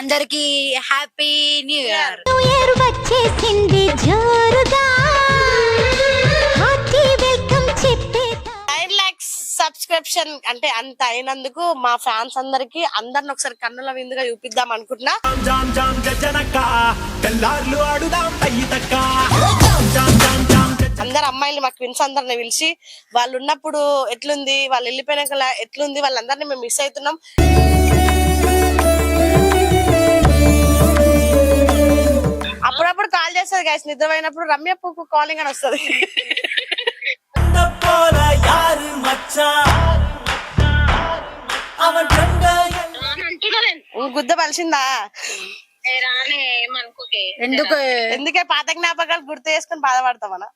అందరికి happy new year. వచ్చేసింది జోరుగా. సబ్స్క్రిప్షన్ అంటే అంత అయినందుకు మా ఫ్యాన్స్ అందరికి అందరిని ఒకసారి కన్నుల విందుగా చూపిద్దాం అనుకుంటున్నా. అందరు అమ్మాయిలు మా క్విన్స్ అందరిని పిలిచి వాళ్ళు ఉన్నప్పుడు ఎట్లుంది వాళ్ళు వెళ్ళిపోయినాక ఎట్లుంది వాళ్ళందరినీ మేము మిస్ అవుతున్నాం. అప్పుడప్పుడు కాల్ చేస్తారు గైస్ నిద్రమైనప్పుడు రమ్య పూకు కాలింగ్ అని వస్తుంది. గుద్ద పలిసిందా? ఎందుకు? ఎందుకే పాత జ్ఞాపకాలు గుర్తు చేసుకుని బాధపడతాం మనం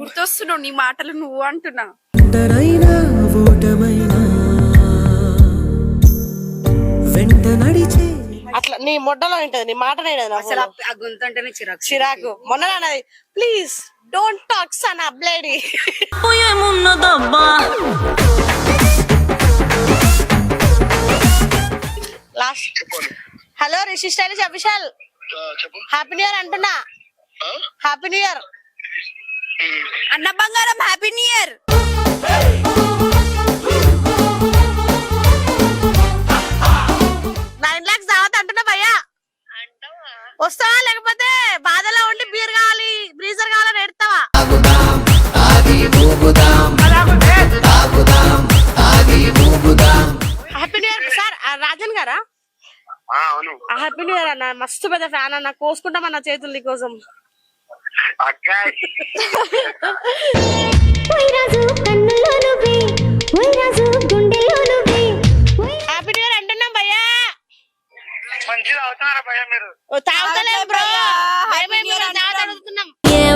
గుర్తొస్తున్నావు నీ మాటలు నువ్వు అంటున్నా. ఒంటరైనా ఓటమైనా. వెంట నడిచే అట్లా నీ మొడ్డలో ఉంటది నీ మాట అసలు ఆ- ఆ గొంతంటేనే చిరాకు. చిరాకు. మొన్న అన్నది ప్లీజ్ డోంట్ టాక్ సన్ అబ్లేడి last hello Rishi stylish Abhishal happy new year అంటున్నా. హ్యాపీ న్యూ ఇయర్ అన్న బంగారం happy new year nine lakhs దావత్ అంటున్నా భయ్యా వస్తావా? లేకపోతే బాధలో ఉండి బీర్ కావాలి బ్రీజర్ కావాలని ఎడతావా happy new year sir Rajan గారా? అవును. హ్యాపీ న్యూ ఇయర్ అన్న మస్తు పెద్ద ఫ్యాన్ అన్న కోసుకుంటామన్న చేతులు నీకోసం హ్యాపీ న్యూ ఇయర్ అంటున్నాం భయ్యా మంచిగా అవుతున్నారా మీరు ఓ, బ్రో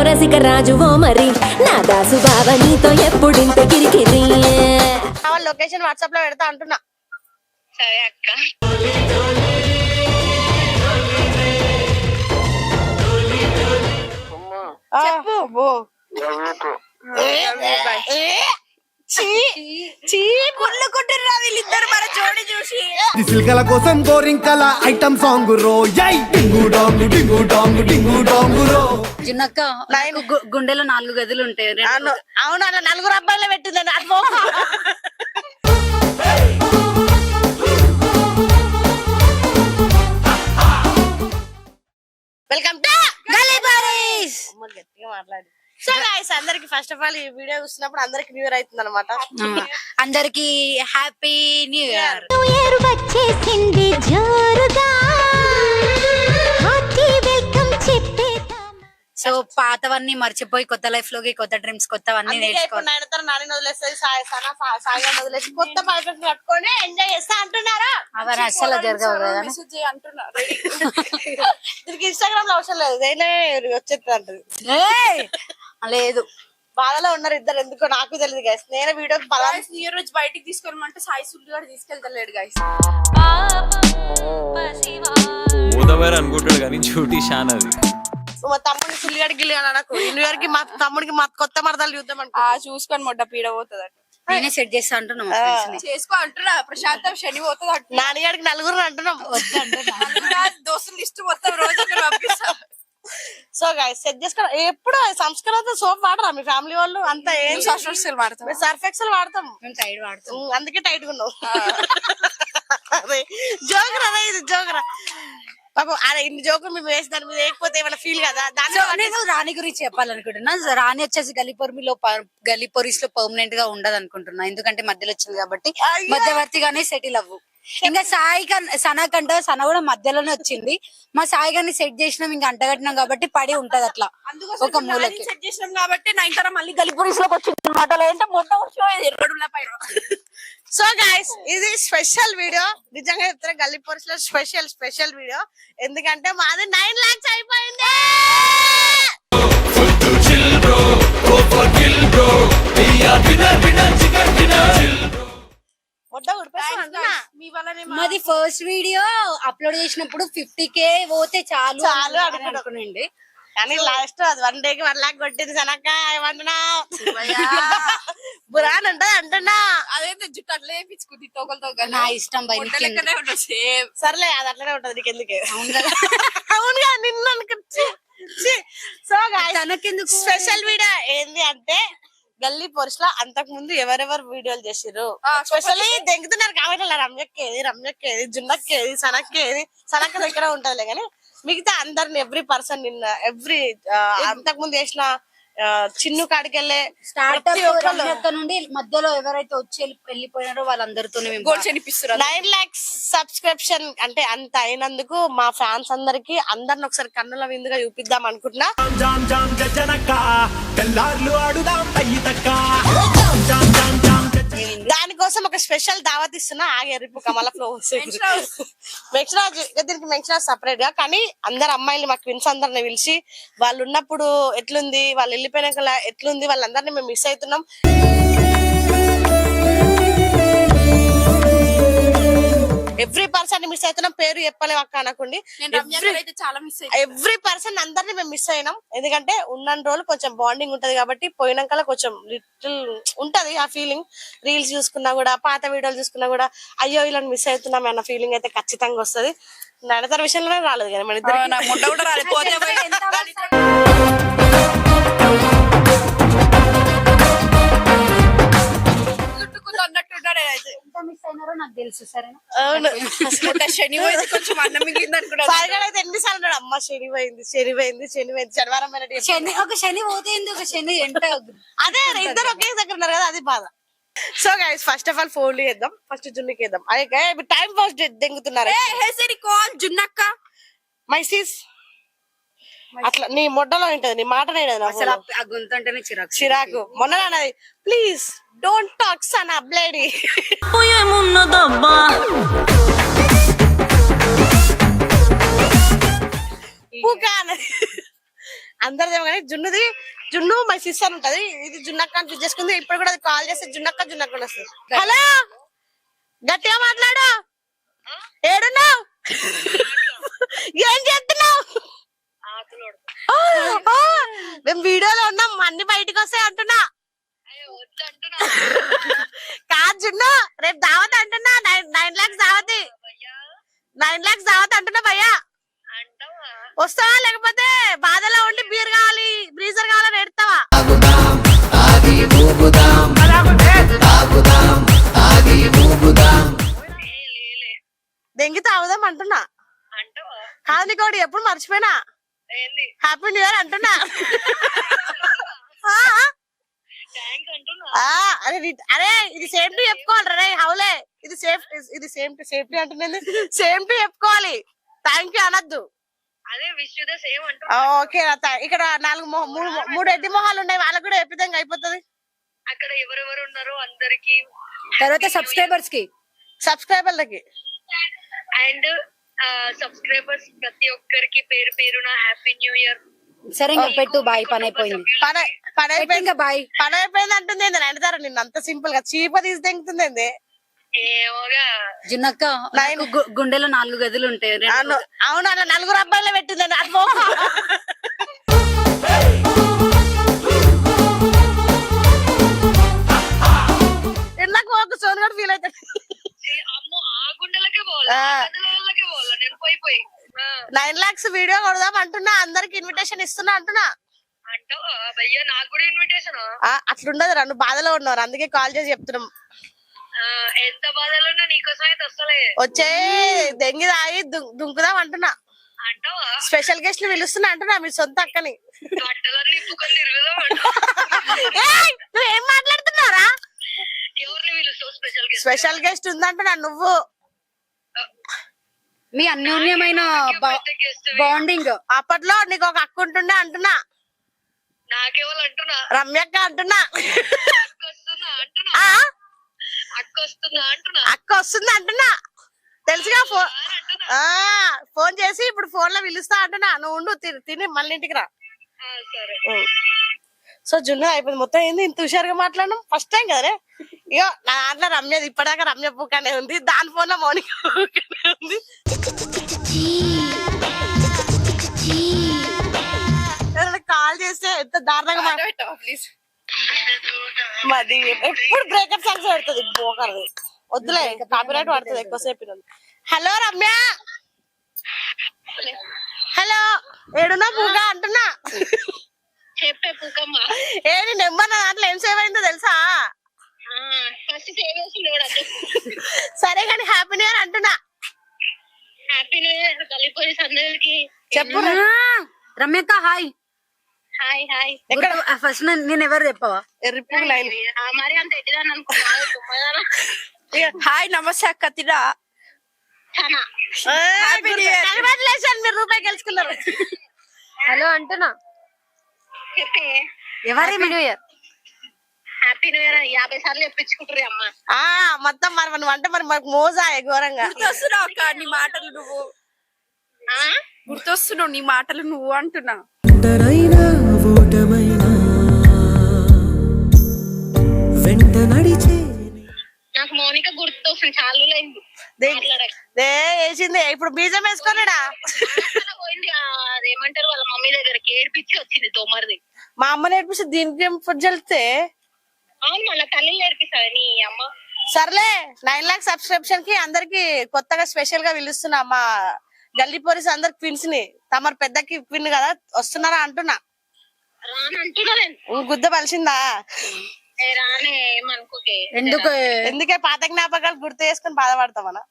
రసిక రాజువో మరి నా దాసు బాబా నీతో ఎప్పుడింత కిరికిరి లొకేషన్ వాట్సాప్లో పెడతా అంటున్నా సరే అక్క జోడి చూసి. సిల్కల కోసం గోరింకల ఐటమ్ సాంగ్ రో. యై! డింగు డాంగు డింగు డాంగు డింగు డాంగు రో. జున్నక్క నాకు గు- గుండెలో నాలుగు గదులు ఉంటాయి. అవును. అవును అలా నలుగురు అబ్బాయిలు పోకు. వెల్కమ్ టు గల్లీ బారీస్ అమ్మ గట్టిగా మాట్లాడి సో గైస్ అందరికి ఫస్ట్ ఆఫ్ ఆల్ ఈ వీడియో చూసినప్పుడు అందరికి న్యూ ఇయర్ అవుతుంది అనమాట అందరికి హ్యాపీ న్యూ ఇయర్ వచ్చేసింది జోరుగా. సో పాతవన్నీ మర్చిపోయి కొత్త లైఫ్లోకి కొత్త డ్రీమ్స్ కొత్తవన్నీ నేర్చుకోవాలి నాని వదిలేస్తుంది సాయి వదిలేసి కొత్త పర్ఫెక్ట్ కట్టుకొని ఎంజాయ్ చేస్తా అంటున్నారా? అవన్నీ అస్సలు జరగవు కదా. మెసేజ్ చేయి అంటున్నా రెడీ దీనికి ఇన్స్టాగ్రామ్లో అవసరం లేదు. వచ్చేది! లేదు. బాధలో ఉన్నారు ఇద్దరు. ఎందుకో నాకు తెలియదు గైస్ నేను వీడియోకి పలానా న్యూ ఇయర్ రోజు బయటికి తీసుకెళ్ళమంటే సాయి సుల్లు గారు తీసుకెళ్తలేడు గైస్ ఊదవేరు అనుకుంటాడు కానీ డ్యూటీ షాన్ అది మా తమ్ముడిని సుల్లిగడి గిల్లి అని అనకు న్యూ ఇయర్కి మా తమ్ముడికి మా కొత్త మరదలు చూద్దాం అనుకో ఆ చూసుకొని మొడ్డ పీడ పోతుంది నేనే సెట్ చేస్తా అంటున్నా. చేసుకో అంటున్నా. ప్రశాంతం శని పోతుంది అంటున్నా నాని గారికి నలుగురు అంటున్నాం. నా దోస్తులు లిస్ట్ మొత్తం రోజు పంపిస్తా. సో గైస్ సెట్ చేసుకో. ఎప్పుడు సంస్కృత సోప్ వాడరా మీ ఫ్యామిలీ వాళ్ళు? అంతా ఏం సోషల్ వాడతాం. సర్ఫ్ ఎక్సెల్ వాడతాం. మేము సైడ్ వాడుతాం. అందుకే టైట్గా అదే ఇది జోకరా. పాపం ఇన్ని జోకులు మేము వేసి దాని మీద వేయకపోతే ఏమైనా ఫీల్ కదా? దాని నేను రాణి గురించి చెప్పాలనుకుంటున్నా. రాణి వచ్చేసి గలిపొరిమిలో గలిపొరిస్లో పర్మనెంట్గా ఉండదు అనుకుంటున్నా ఎందుకంటే మధ్యలో వచ్చింది కాబట్టి. మధ్యవర్తిగానే సెటిల్ అవ్వు. ఇంకా సాయి సన కంటే సన కూడా మధ్యలోనే వచ్చింది. మా సాయి గారిని సెట్ చేసినాం ఇంకా అంటగట్టినాం కాబట్టి పడి ఉంటది అట్లా. ఒక మూలకి. సెట్ చేసినాం కాబట్టి నైన్ తరం మళ్ళీ గలిపురీస్లోకి వచ్చింది. అనమాట లేదంటే మొత్తం వచ్చి ఎరడుల పైన సో గైస్ ఇది స్పెషల్ వీడియో నిజంగా చెప్తారా గల్లీ లో స్పెషల్ స్పెషల్ వీడియో ఎందుకంటే మాది నైన్ లాక్స్ అయిపోయింది. మాది ఫస్ట్ వీడియో అప్లోడ్ చేసినప్పుడు ఫిఫ్టీ కే పోతే చాలు చాలు అని అనుకున్నాం. అనుకునండి కానీ లాస్ట్ అది వన్ డే కి వన్ లాక్ కొట్టింది సనక్క ఏమంటున్నా బురాన్ ఉంటది అంటున్నా. అదేంటి జుట్టు అట్లా వేపించుకుంది తోకలు తోకలు నా ఇష్టం బై సర్లే అది అట్లనే ఉంటది నీకు ఎందుకే? అవునుగా నిన్న సో తనకెందుకు స్పెషల్ వీడియో ఏంది అంటే గల్లీ పోలీస్లో అంతకు ముందు ఎవరెవరు వీడియోలు చేసిర్రు? ఆ, స్పెషల్లీ దెంగుతున్నారు కాబట్టి రమ్యక్కేది రమ్యక్కేది జున్నక్కేది సనక్కేది సనక్క దగ్గర ఉంటదిలే కానీ మిగతా అందరిని ఎవ్రీ పర్సన్ నిన్న ఎవ్రీ అంతకు ముందు చేసిన చిన్ను కాడికెళ్ళే ఒక్కళ్ళు నుండి మధ్యలో ఎవరైతే వచ్చి వెళ్ళి- వెళ్ళిపోయినారో చెనిపిస్తారు నైన్ లాక్స్ సబ్స్క్రిప్షన్ అంటే అంత అయినందుకు మా ఫ్యాన్స్ అందరికి అందరిని ఒకసారి కన్నుల విందుగా చూపిద్దాం అనుకుంటున్నా. దానికోసం ఒక స్పెషల్ దావత్ ఇస్తున్నా ఆగే రేపు కమల ఫ్లో మెక్షరాజ్ దీనికి మెక్షరాజ్ సపరేట్గా కానీ అందరు అమ్మాయిలు మా క్విన్స్ అందరిని పిలిచి వాళ్ళు ఉన్నప్పుడు ఎట్లుంది వాళ్ళు వెళ్ళిపోయినాక ఎట్లుంది వాళ్ళందరినీ మేము మిస్ అవుతున్నాం. ఎవ్రీ పర్సన్ మిస్ అవుతున్నాం పేరు చెప్పలేము అక్క అనకండి. ఎవ్రీ పర్సన్ అందరిని మేము మిస్ అయినాం. ఎందుకంటే ఉన్న రోజులు కొంచెం బాండింగ్ ఉంటది కాబట్టి పోయినాక కొంచెం లిటిల్ ఉంటది ఆ ఫీలింగ్ రీల్స్ చూసుకున్నా కూడా పాత వీడియోలు చూసుకున్నా కూడా అయ్యో ఇలా మిస్ అవుతున్నాం అన్న ఫీలింగ్ అయితే ఖచ్చితంగా వస్తది. నడతర విషయంలోనే రాలేదు కదా మన ఇద్దరికి. నేనైతే. ఎంత మిస్ అయినారో నాకు తెలుసు సరేనా? అవును. శని పోయింది కొంచెం అన్నం మిగిలింది అనుకున్నాను. సాయిగాడు అయితే ఎన్నిసార్లు అన్నాడు అమ్మ శని పోయింది శని పోయింది శని పోయింది శనివారం. శని ఒక శని పోతే ఒక శని అదే ఇద్దరు ఒకే దగ్గర ఉన్నారు కదా అది బాధ. So guys first of all ఫోన్లు చేద్దాం. ఫస్ట్ జున్నుకి వేద్దాం అదే టైం పాస్ దెంగుతున్నారు. ఏ హెసరి కాల్ జున్నక్క. మైసీస్ అట్లా నీ మొడ్డలో ఉంటది నీ మాట అసలు ఆ- ఆ గొంతు అంటేనే చిరాకు. చిరాకు. మొన్న అన్నది ప్లీజ్ డోంట్ టాక్ సన్ అబ్లేడి. అందరిదేమో కానీ జున్నుది జున్ను మై సిస్టర్ ఉంటది. ఇది జున్నక్క అని పిక్ చేసుకుంది. ఇప్పుడు కూడా అది కాల్ చేస్తే జున్నక్క జున్నక్క అని వస్తుంది. హలో గట్టిగా మాట్లాడు ఏడున్నావు ఏం చేస్తున్నావు ఆ, మేము వీడియోలో ఉన్నాం అన్ని బయటికి వస్తాయి అంటున్నా. కాదు జున్ను రేపు దావత్ అంటున్నా నైన్ లాక్స్ దావత్. నైన్ లాక్స్ దావత్ అంటున్నా భయ్యా. వస్తావా లేకపోతే బాధలో ఉండి బీర్ కావాలి బ్రీజర్ కావాలని ఎడతావా దెంగి తాగుదాం అంటున్నా. కాదు నీకు ఒకటి ఎప్పుడు మర్చిపోయినా? హ్యాపీ న్యూ ఇయర్ అంటున్నా. అరే అరే ఇది సేఫ్టీ చెప్పుకోవాలి రే హౌలే ఇది సేఫ్ ఇది సేమ్ సేఫ్టీ అంటున్నది సేఫ్టీ చెప్పుకోవాలి. థ్యాంక్ యూ అనద్దు. ఓకే ఇక్కడ నాలుగు మూడు మూడు ఎడ్డి మొహాలు ఉన్నాయి వాళ్ళకి కూడా విధంగా అయిపోతుంది. అక్కడ ఎవరెవరు ఉన్నారో అందరికి తర్వాత సబ్స్క్రైబర్స్కి. సబ్స్క్రైబర్లకి అండ్ సబ్స్క్రైబర్స్ ప్రతి ఒక్కరికి పేరు పేరున హ్యాపీ న్యూ ఇయర్ సరే ఇంకా పెట్టు బాయ్ పని అయిపోయింది. పని అయిపోయింది. బాయ్. పని అయిపోయింది అంటుంది ఏంది అంటారు నిన్ను అంత సింపుల్గా చీప తీసి తెంగుతుంది జున్నక్క నాకు గుండెలో నాలుగు గదులు ఉంటాయి అవును అవును అలా నలుగురు అబ్బాయిలు పెట్టిందండి. అది పో. ఇందాక ఒక సోను కూడా ఫీల్ అవుతాడు అమ్మో ఆ గుండెలకే పోవాలా? నేను పోయి. నైన్ లాక్స్ వీడియో కొడదాం అంటున్నా అందరికి ఇన్విటేషన్ ఇస్తున్నా అంటున్నా. అట్లుండదు రెండు బాధలో ఉన్నారు అందుకే కాల్ చేసి చెప్తున్నాం. ఎంత బాధలు వచ్చే దెంగి తాగి దుంకుదాం అంటున్నా. స్పెషల్ గెస్ట్ పిలుస్తున్నా అంటున్నా మీ సొంత అక్కని. నువ్వేం మాట్లాడుతున్నారా స్పెషల్ గెస్ట్ ఉందంటున్నా నువ్వు. మీ అన్యోన్యమైన బాండింగ్ అప్పట్లో నీకు ఒక అక్క ఉంటుండే అంటున్నా. నాకెవరు అంటున్నా. రమ్యక్క అంటున్నా. అక్క వస్తుందా అంటున్నా. ఆ? అక్క వస్తుందా అంటున్నా. అక్క వస్తుంది అంటున్నా. తెలుసుగా ఫోన్ ఫోన్ చేసి ఇప్పుడు ఫోన్లో పిలుస్తా అంటున్నా. నువ్వు ఉండు తిని మళ్ళీ ఇంటికి రా. ఆ, సరే. సో జున్ను అయిపోయింది. మొత్తం ఏంది? ఇంత హుషారుగా మాట్లాడడం? First time కదరే? ఇగో నా దాంట్లో రమ్యది ఇప్పటిదాకా రమ్య పూకనే ఉంది. దాని ఫోన్లో మౌనిక పూకనే ఉంది. కాల్ చేస్తే ఎంత దారుణంగా మా- మాది ఎప్పుడు బ్రేకప్ సాంగ్స్ పెడుతుంది? బోకర్ది. వద్దులే కాపీరైట్ పడుతుంది ఎక్కువసేపు హలో రమ్య! హలో ఏడున్నా పూగా అంటున్నా. చెప్పే పూకమ్మ. ఏది నెంబర్ నా దాంట్లో ఏం సేవ్ అయిందో తెలుసా? సరే కానీ హ్యాపీ న్యూ ఇయర్ అంటున్నా. హ్యాపీ న్యూ ఇయర్ కలిపోయి అందరికి. చెప్పు రమ్యక్క హాయ్. Hi hi. ఫస్ట్ నేను ఎవరు చెప్పవా? మరి అంత ఎట్టిదాన్ని అనుకున్నా హాయ్ నమస్తే అక్క తిరా మీరు రూపాయి గెలుచుకున్నారు. హలో అంటున్నా. చెప్పే ఎవరి new year happy new year యాభై సార్లు చెప్పించుకుంటారు అమ్మ. ఆ మొత్తం మరి మనం అంటే మరి మనకు మోజా ఘోరంగా. గుర్తొస్తున్నావు అక్క నీ మాటలు నువ్వు. ఆ? గుర్తొస్తున్నావు నీ మాటలు నువ్వు అంటున్నా. నాకు మౌనిక గుర్తొస్తుంది చాలా వేసింది ఇప్పుడు బీజం వేసుకోలేడా పోయింది అదేమంటారు వాళ్ళ మమ్మీ దగ్గరకి ఏడిపించి వచ్చింది తోమరిది. మా అమ్మ నేర్పిస్తే దీనికి ఏం ఫుడ్ చల్లితే? అవును మళ్ళీ తల్లి నేర్పిస్తుంది నీ అమ్మ. సర్లే నైన్ లాక్ సబ్స్క్రిప్షన్కి అందరికి కొత్తగా స్పెషల్గా పిలుస్తున్నా మా గల్లీ పోలీస్ అందరికి క్విన్స్ని. తమరు పెద్దకి క్విన్ కదా వస్తున్నారా అంటున్నా. గుద్ద పలిసిందా? ఎందుకు? ఎందుకే పాత జ్ఞాపకాలు గుర్తు చేసుకుని బాధపడతామనా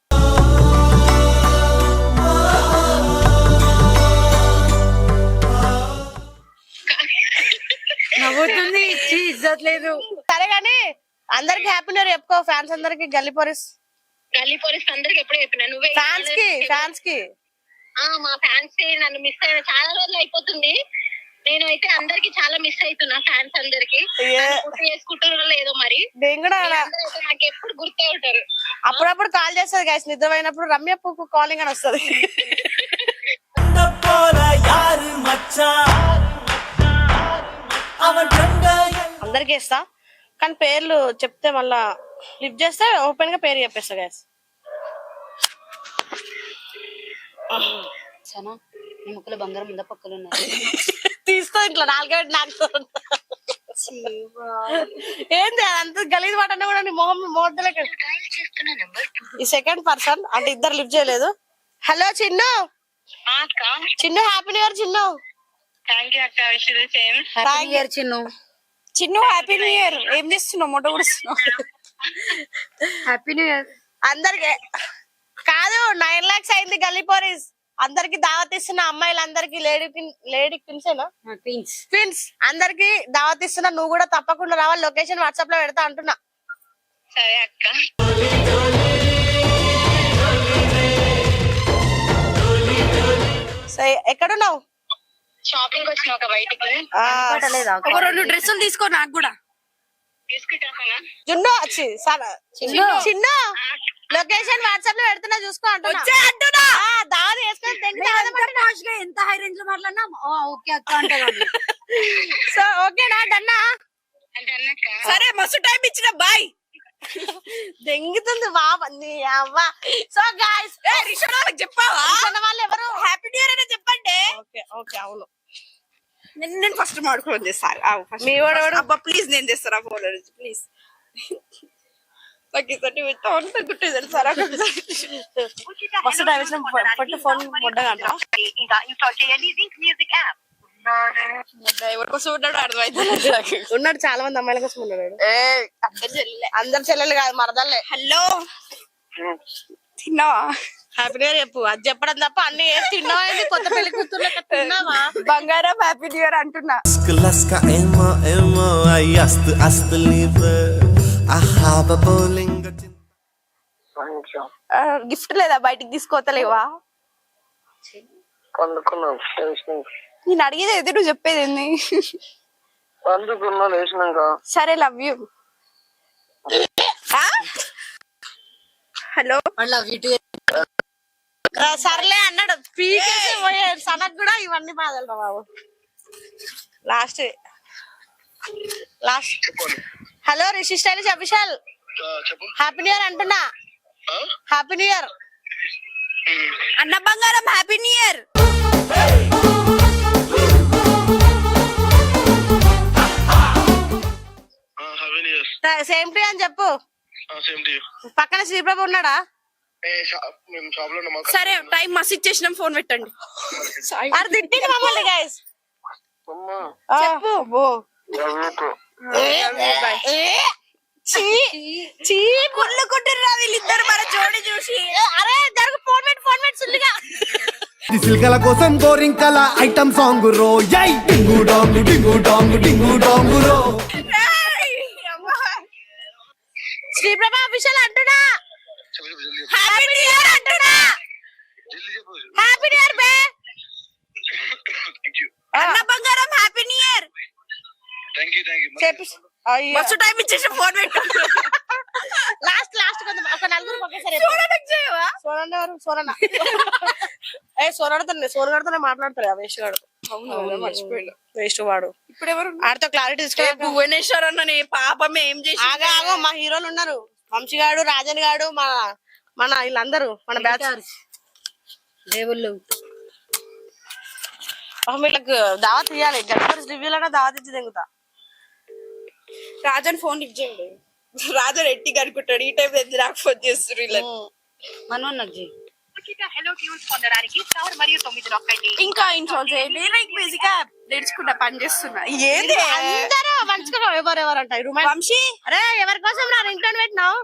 నవ్వుతుంది. ఇచ్చి ఇజ్జత్ లేదు. సరే గాని అందరికి హ్యాపీ న్యూ ఇయర్ చెప్పుకో. ఫ్యాన్స్ అందరికి గల్లీ పోలీస్ గల్లీ పోలీస్ అందరికి ఎప్పుడో చెప్పినా. నువ్వే ఫ్యాన్స్కి ఫ్యాన్స్కి. ఆ మా ఫ్యాన్స్ నన్ను మిస్ అయిన చాలా రోజులు అయిపోతుంది. నేను అయితే అందరికి చాలా మిస్ అవుతున్నా ఫ్యాన్స్ అందరికి. గుర్తు చేసుకుంటారో లేదో మరి. నేను కూడా అలా. అందరూ అయితే నాకు ఎప్పుడు గుర్తే ఉంటారు. అప్పుడప్పుడు కాల్ చేస్తుంది గైస్ నిద్రపోయినప్పుడు రమ్య కాలింగ్ అని వస్తుంది. అందరికి ఇస్తా. కానీ పేర్లు చెప్తే మళ్ళా లిఫ్ట్ చేస్తే ఓపెన్గా పేరు చెప్పేస్తా గైస్ సనా నీ ముక్కలు బంగారం ఉందా? పక్కలు ఉన్నాయి. తీసుకో ఇట్లా నాలుగైదు నాకు ఏంది అంత గలీజ్ మాట అన్నా కూడా నీ మొహం నెంబర్ ఈ సెకండ్ పర్సన్ అంటే ఇద్దరు లిఫ్ట్ చేయలేదు. Hello Chinnu Chinnu happy new year Chinnu thank you అక్క wish same. Happy new year Chinnu Chinnu happy new year ఏం చేస్తున్నావు? మొట్ట కూడుస్తున్నావు హ్యాపీ న్యూ ఇయర్ అందరికి కాదు నైన్ లాక్స్ అయింది గల్లీ పోరీస్ అందరికి దావత్ ఇస్తున్న అమ్మాయిలందరికి లేడీ లేడీ క్విన్సేనా క్వీన్స్ క్విన్స్ అందరికి దావత్ ఇస్తున్నా నువ్వు కూడా తప్పకుండా రావాలి. లొకేషన్ వాట్సాప్లో పెడతా అంటున్నా. సరే అక్క. సరే ఎక్కడున్నావు? షాపింగ్ వచ్చిన ఒక బయటికి. ఒక రెండు డ్రెస్సులు తీసుకో నాకు కూడా. తీసుకుంటానా జున్ను వచ్చి సర- చిన్న. లొకేషన్ వాట్సాప్లో పెడుతున్నా చూసుకో అంటున్నా. వేసుకొని ఎంత హై రేంజ్లో మాట్లాడినా ఓకే అక్క అంటారు సో ఓకేనా డన్నా. సరే మస్తు టైం ఇచ్చిన బాయ్. దెంగుతుంది బాబా నీ అవ్వ. సో గాయస్ చెప్పావా? వాళ్ళు ఎవరు హ్యాపీ న్యూ ఇయర్ ఓకే అవును. నేను నేను ఫస్ట్ మాడుకోవడం చేస్తాను. మీ వాడు? అబ్బా ప్లీజ్ నేను చేస్తాను ఆ ఫోన్ ప్లీజ్ నాకు అంత ఫస్ట్ టైం వచ్చిన పట్టు ఫోన్ ఎవరి కోసం ఉన్నాడు అర్థమైతే నాకు. ఉన్నాడు చాలా మంది అమ్మాయిల కోసం ఉన్నాడు ఏ అందరు చెల్లెలే. అందరు చెల్లెలు కాదు మరదల్లే. హలో. తిన్నావా? హ్యాపీ న్యూ ఇయర్ చెప్పు. అది చెప్పడం తప్ప అన్ని ఏం తిన్నావా? కొత్త పెళ్ళి కూతురు లెక్క తిన్నావా? బంగారం హ్యాపీ న్యూ ఇయర్ అంటున్నా. Liebe bowling గిఫ్ట్ లేదా? బయటికి తీసుకోతలేవా అందుకున్నాం నేను అడిగేది అయితే నువ్వు చెప్పేది ఏంది? అందుకున్నా లేచినాక సరే లవ్ యూ హలో? సర్లే అన్నాడు. పీకేసి పోయాడు సనకు కూడా ఇవన్నీ బాధలు రా బాబు. Last last hello Rishi stylish Abhishal happy new year అంటున్నా. హ్యాపీ న్యూ ఇయర్ అన్న బంగారం హ్యాపీ న్యూ ఇయర్ సేమ్ టీ అని చెప్పు. పక్కన శ్రీప్రభు ఉన్నాడా? సరే టైం మస్తు ఇచ్చేసినాం ఫోన్ పెట్టండి. అది తిట్టింది మమ్మల్ని గైస్ చెప్పు వీళ్ళిద్దరు మన జోడి చూసి. అరే జరుగు ఫోన్ పెట్టి ఫోన్ పెట్టి సుల్లిగా సిల్కల కోసం గోరింకల ఐటమ్ సాంగ్ రో. యై డింగు డాంగు డింగు డాంగు డింగు డాంగు రో. శ్రీప్రభ అఫీషియల్ అంటున్నా. హ్యాపీ న్యూ ఇయర్ అంటున్నా. జల్దీ చెప్పు హ్యాపీ న్యూ ఇయర్ బే. థ్యాంక్ యూ అన్న బంగారం హ్యాపీ న్యూ ఇయర్ మస్తు టైం ఇచ్చేసి ఫోన్ పెట్టు. లాస్ట్ లాస్ట్ ఒక నలుగురు ఒకేసారి ఏ మాట్లాడతారు ఆ వేస్ట్ గాడు మర్చిపోయాడు వేస్ట్ వాడు. ఇప్పుడు ఎవరు ఆడితో క్లారిటీ ఏ తీసుకో భువనేశ్వర్ అన్న పాపం ఏం చేసి ఆగా ఆగో మా హీరోలు ఉన్నారు. వంశీ గాడు రాజన్ గాడు మన మన వీళ్ళందరూ మన బ్యాచ్ దేవుళ్ళు. వీళ్ళకి దావత్ ఇవ్వాలి గడ్బర్స్ రివ్యూలోనే దావత్ ఇచ్చి దిగుతా రాజన్ ఫోన్ లిఫ్ట్ చేయండి. రాజన్ ఎట్టి అనుకుంటాడు ఈ టైం ఎందుకు నాకు ఫోన్ చేస్తారు వీళ్ళని? మనోన్నది జీ. హలో ట్యూన్స్ పొందడానికి స్టార్ మరియు తొమ్మిది నొక్కండి ఇంకా ఇన్స్టాల్ చేయండి. లైక్ మ్యూజిక్ యాప్ నేర్చుకుంటా పని చేస్తున్నా. ఏంది? అందరూ మంచిగా ఎవరు ఎవరు అంటాయి రూమాయి వంశీ! అరే ఎవరి కోసం నా రింగ్ టోన్ పెట్టినావు?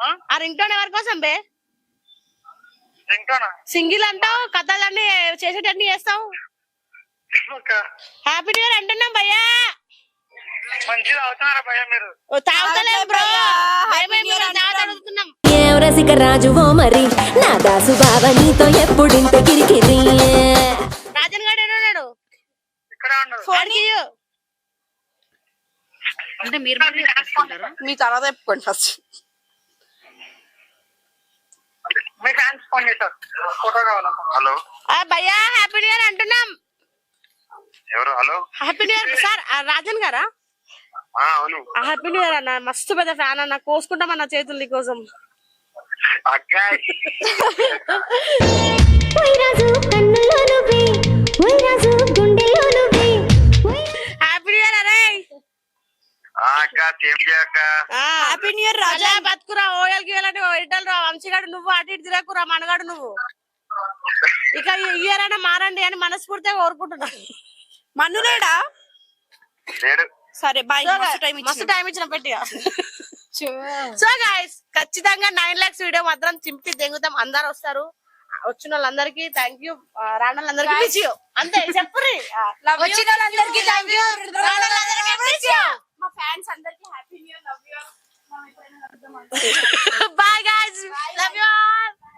ఆ? రింగ్ టోన్ ఎవరి కోసం బే? సింగిల్ అంటావు కథలన్నీ చేసేటన్ని చేస్తావు? హ్యాపీ న్యూ ఇయర్ అంటున్నాం భయ్యా. మంచిగా అవుతున్నారా భయ్యా మీరు? తాగుతలేదు బ్రో. రసిక రాజువో మరి? నా దాసు బావ నీతో ఎప్పుడింత కిరికిరి రాజన్ గారు ఏడున్నాడు ఇక్కడ ఉన్నారు ఫోన్ ఇయ్యు. అంటే మీరు మీ తర్వాత చెప్పుకోండి ఫస్ట్ మీ ఫ్యాన్స్ ఫోన్ చేశారు. ఫోటో కావాలా? హలో. ఆ, భయ్యా హ్యాపీ న్యూ ఇయర్ అంటున్నాం. ఎవరు? Hello. Happy new year sir Rajan గారా? అవును. హ్యాపీ న్యూ ఇయర్ అన్న మస్తు పెద్ద ఫ్యాన్ అన్న కోసుకుంటామన్న చేతులు నీకోసం అక్క వైరాజు కన్నుల్లో నువ్వే. వైరాజు హ్యాపీ న్యూ ఇయర్ రాజా. బతుకురా ఓయల్కి వెళ్ళండి ఇటల్ రా వంశీగాడు నువ్వు అటు ఇటు తిరగకురా మనగాడు నువ్వు. ఇక ఇయర్ అయినా మారండి అని మనస్ఫూర్తిగా కోరుకుంటున్నా. మన్నులేడా లేడు? సరే బాయ్ మస్తు టైం మస్తు ఇచ్చిన. టైం ఇచ్చిన పెట్టి సో గాయస్ ఖచ్చితంగా నైన్ లాక్స్ వీడియో మాత్రం చింపి దెంగుతాం. అందరు వస్తారు. వచ్చిన వాళ్ళందరికీ థ్యాంక్ యూ రాని వాళ్ళందరికీ అంతే చెప్పురి వచ్చిన వాళ్ళందరికీ థ్యాంక్ యూ మా ఫ్యాన్స్ అందరికి happy new year. Love you bye guys love you all